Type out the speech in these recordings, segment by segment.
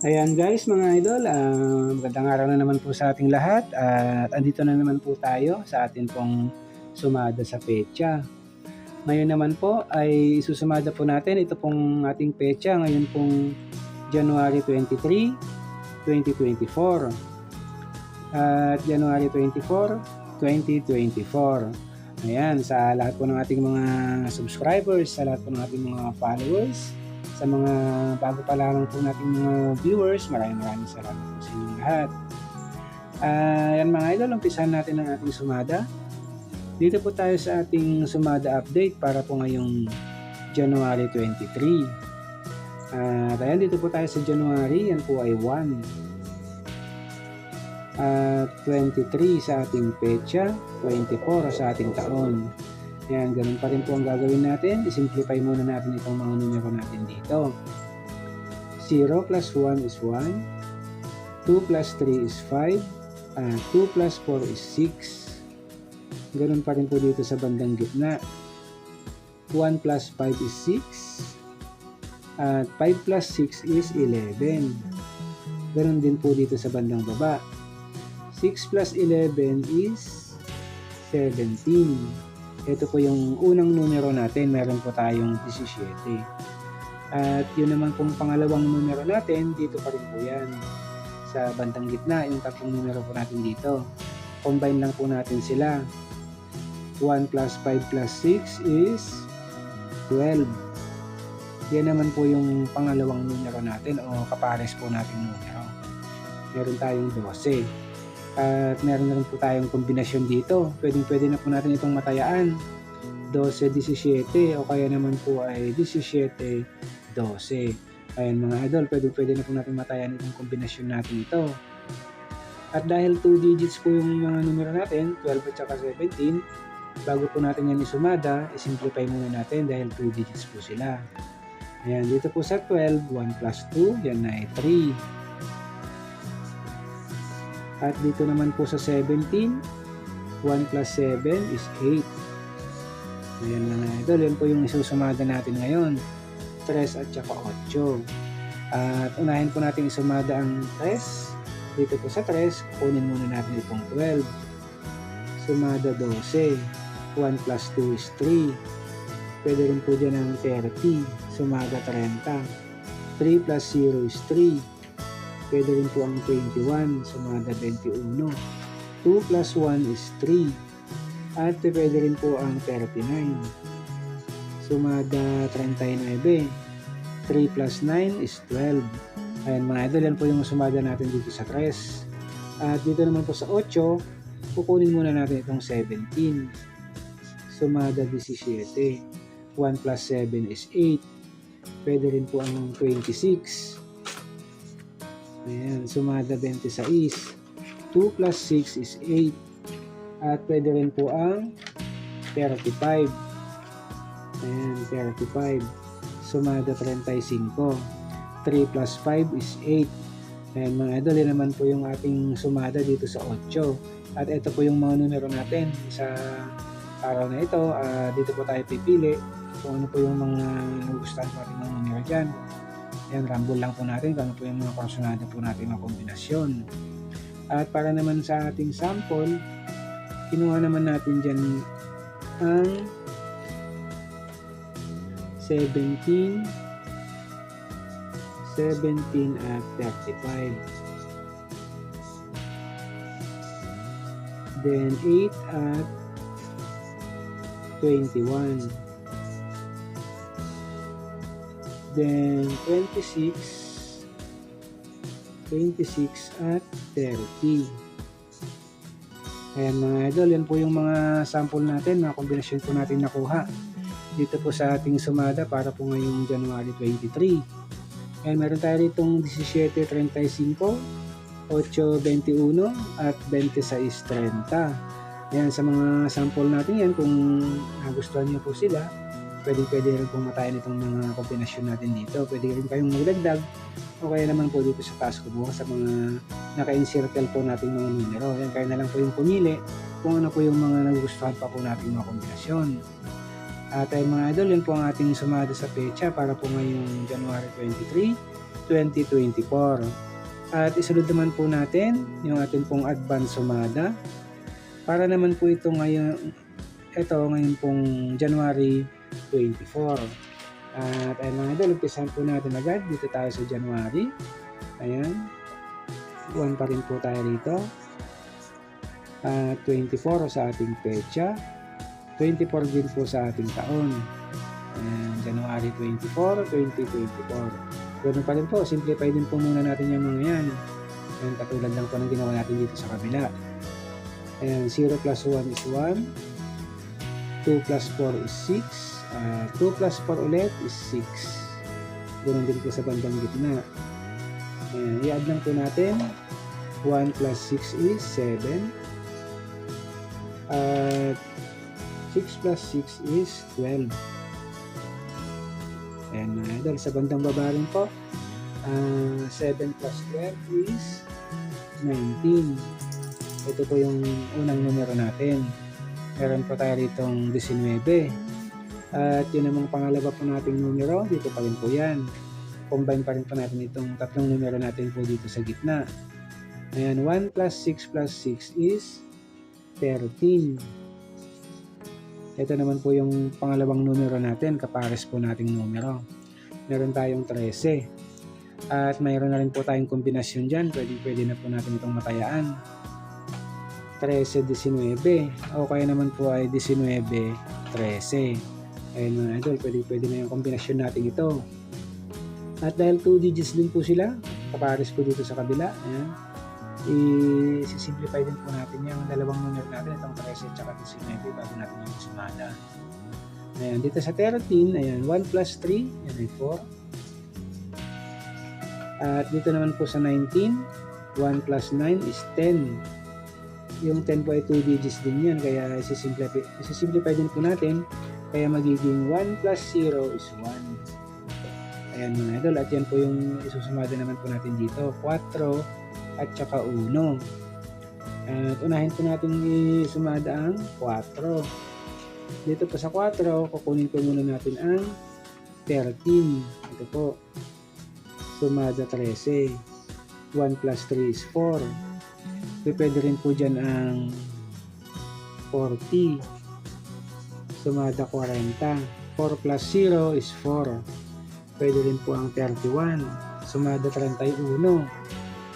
Ayan guys mga idol, ah, magandang araw na naman po sa ating lahat at andito na naman po tayo sa atin pong sumada sa pecha. Ngayon naman po ay susumada po natin ito pong ating pecha ngayon pong January 23, 2024 at January 24, 2024. Ayan, sa lahat po ng ating mga subscribers, sa lahat po ng ating mga followers, sa mga bago pa lamang po nating mga viewers, maraming maraming salamat po sa inyong lahat. Ah, yan mga idol, umpisahan natin ang ating sumada. Dito po tayo sa ating sumada update para po ngayong January 23. At ayan, dito po tayo sa January, yan po ay 1. At 23 sa ating pecha, 24 sa ating taon. Yan, ganun pa rin po ang gagawin natin. I-simplify muna natin itong mga numero natin dito. 0 plus 1 is 1. 2 plus 3 is 5. Uh, 2 plus 4 is 6. Ganun pa rin po dito sa bandang gitna. 1 plus 5 is 6. At 5 plus 6 is 11. Ganun din po dito sa bandang baba. 6 plus 11 is 17. Ito po yung unang numero natin. Meron po tayong 17. At yun naman pong pangalawang numero natin, dito pa rin po yan. Sa bandang gitna, yung tatlong numero po natin dito. Combine lang po natin sila. 1 plus 5 plus 6 is 12. Yan naman po yung pangalawang numero natin o kapares po natin numero. Meron tayong 12. At meron na rin po tayong kombinasyon dito. Pwedeng pwede na po natin itong matayaan. 12-17 o kaya naman po ay 17-12. Ayan mga idol, pwedeng pwede na po natin matayan itong kombinasyon natin ito. At dahil 2 digits po yung mga numero natin, 12 at saka 17, bago po natin yan isumada, isimplify muna natin dahil 2 digits po sila. Ayan, dito po sa 12, 1 plus 2, yan na ay 3. At dito naman po sa 17, 1 plus 7 is 8. Ayan mga idol, yan po yung isusumada natin ngayon. 3 at saka 8. At unahin po natin isumada ang 3. Dito po sa 3, kunin muna natin itong 12. Sumada 12. 1 plus 2 is 3. Pwede rin po dyan ang 30. Sumada 30. 3 plus 0 is 3. Pwede rin po ang 21, sumada 21. 2 plus 1 is 3. At pwede rin po ang 39. Sumada 39. 3 plus 9 is 12. Ayan mga idol, yan po yung sumada natin dito sa 3. At dito naman po sa 8, kukunin muna natin itong 17. Sumada 17. 1 plus 7 is 8. Pwede rin po ang 26. Ayan, sumada 26. 2 plus 6 is 8. At pwede rin po ang 35. Ayan, 35. Sumada 35. 3 plus 5 is 8. Ayan mga idol, yan naman po yung ating sumada dito sa 8. At ito po yung mga numero natin sa araw na ito. Uh, dito po tayo pipili kung ano po yung mga nagustuhan natin ng numero dyan. Ayan, rumble lang po natin kung ano po yung mga konsonante po natin ng kombinasyon. At para naman sa ating sample, kinuha naman natin dyan ang 17, 17 at 35. Then 8 at 21. Then 26, 26 at 30. Ayan mga idol, yan po yung mga sample natin, mga kombinasyon po natin nakuha dito po sa ating sumada para po ngayong January 23. Ayan, meron tayo ditong 17.35, 8.21 at 26.30. Ayan, sa mga sample natin yan, kung nagustuhan niyo po sila, pwede pwede rin pong matayan itong mga kombinasyon natin dito. Pwede rin kayong magdagdag o kaya naman po dito sa task ko sa mga naka-encircle po natin mga numero. Yan, kaya na lang po yung pumili kung ano po yung mga nagugustuhan pa po natin mga kombinasyon. At ay mga idol, yun po ang ating sumada sa pecha para po ngayong January 23, 2024. At isunod naman po natin yung ating pong advance sumada. Para naman po ito ngayon, ito ngayon pong January 24. At ayun mga idol, umpisahan po natin agad. Dito tayo sa January. Ayan. 1 pa rin po tayo rito. At 24 sa ating pecha. 24 din po sa ating taon. Ayan, January 24, 2024. Ganun pa rin po, simplify din po muna natin yung mga yan. Ayan, katulad lang po ng ginawa natin dito sa kabila. Ayan, 0 plus 1 is 1. 2 plus 4 is 6. Uh, 2 plus 4 ulit is 6. Ganun din po sa bandang gitna. Ayan, i-add lang po natin. 1 plus 6 is 7. At 6 plus 6 is 12. Ayan mga idol, sa bandang baba rin po, uh, 7 plus 12 is 19. Ito po yung unang numero natin. Meron po tayo ritong 19. At yun namang pangalawa po nating numero, dito pa rin po yan. Combine pa rin po natin itong tatlong numero natin po dito sa gitna. Ayan, 1 plus 6 plus 6 is 13. Ito naman po yung pangalawang numero natin, kapares po nating numero. Meron tayong 13. At mayroon na rin po tayong kombinasyon dyan. Pwede, pwede na po natin itong matayaan. 13, 19. O kaya naman po ay 19, 13. Ayun mga idol, pwede, pwede na yung kombinasyon natin ito. At dahil 2 digits din po sila, kapares po dito sa kabila. Ayan i-simplify din po natin yung dalawang numero natin, itong 13 at saka 19 bago natin yung sumada. Ayan, dito sa 13, ayan, 1 plus 3, yan ay 4. At dito naman po sa 19, 1 plus 9 is 10. Yung 10 po ay 2 digits din yan, kaya isi-simplify, isi-simplify din po natin, kaya magiging 1 plus 0 is 1. Ayan mga idol, at yan po yung isusumada naman po natin dito. 4 at saka 1. At unahin po natin isumada ang 4. Dito po sa 4, kukunin po muna natin ang 13. Ito po. Sumada 13. 1 plus 3 is 4. Pwede rin po dyan ang 40. Sumada 40. 4 plus 0 is 4. Pwede rin po ang 31. Sumada 31.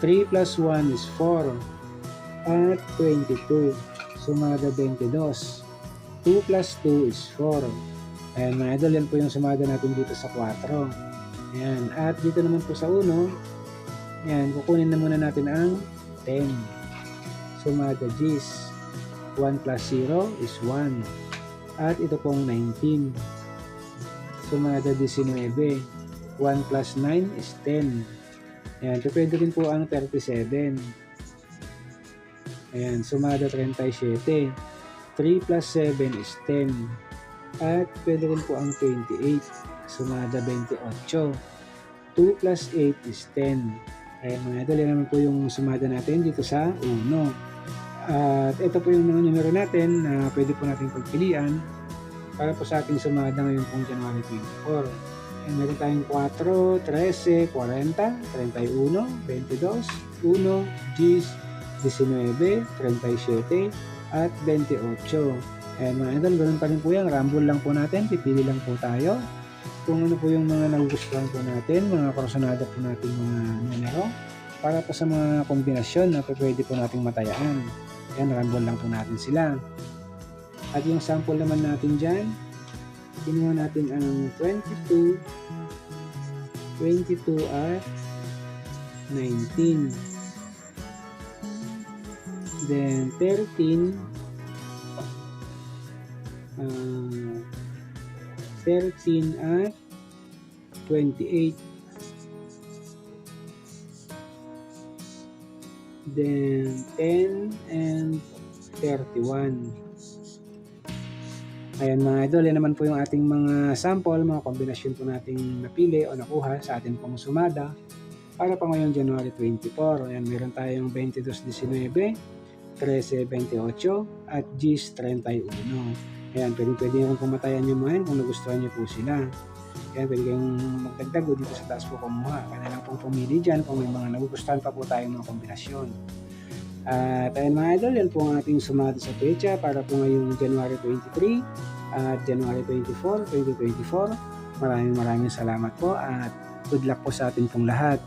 3 plus 1 is 4 at 22. Sumada 22. 2 plus 2 is 4. Ayan mga idol, yan po yung sumada natin dito sa 4. Ayan. At dito naman po sa 1, ayan, kukunin na muna natin ang 10. Sumada G's. 1 plus 0 is 1. At ito pong 19. Sumada 19. 1 plus 9 is 10. Ayan, so pwede rin po ang 37. Ayan, sumada 37. 3 plus 7 is 10. At pwede rin po ang 28. Sumada 28. 2 plus 8 is 10. Ayan mga idol, yan naman po yung sumada natin dito sa 1. At ito po yung mga numero natin na pwede po natin pagpilian para po sa ating sumada ngayon pong January 24. And meron tayong 4, 13, 40, 31, 22, 1, 10, 19, 37, at 28. Ayan mga idol, ganun pa rin po yan. Rumble lang po natin. Pipili lang po tayo. Kung ano po yung mga nagugustuhan po natin, mga korsonada po natin mga numero. Para po sa mga kombinasyon na pwede po nating matayaan. Ayan, rumble lang po natin sila. At yung sample naman natin dyan, kinuha natin ang 22 22 at 19 then 13 uh, 13 at 28 then 10 and 31 Ayan mga idol, yan naman po yung ating mga sample, mga kombinasyon po nating napili o nakuha sa ating pong sumada para pa ngayon January 24. Ayan, meron tayong 22.19, 13.28 at GIS 31. Ayan, pwede pwede nyo pumatayan yung mga yan kung nagustuhan nyo po sila. Yan, pwede kayong magdagdag o dito sa taas po kumuha. Kaya na lang pong pumili dyan kung may mga nagugustuhan pa po tayong mga kombinasyon. At ayun mga idol, yan po ang ating sumati sa pecha para po ngayong January 23 at January 24, 2024. Maraming maraming salamat po at good luck po sa atin pong lahat.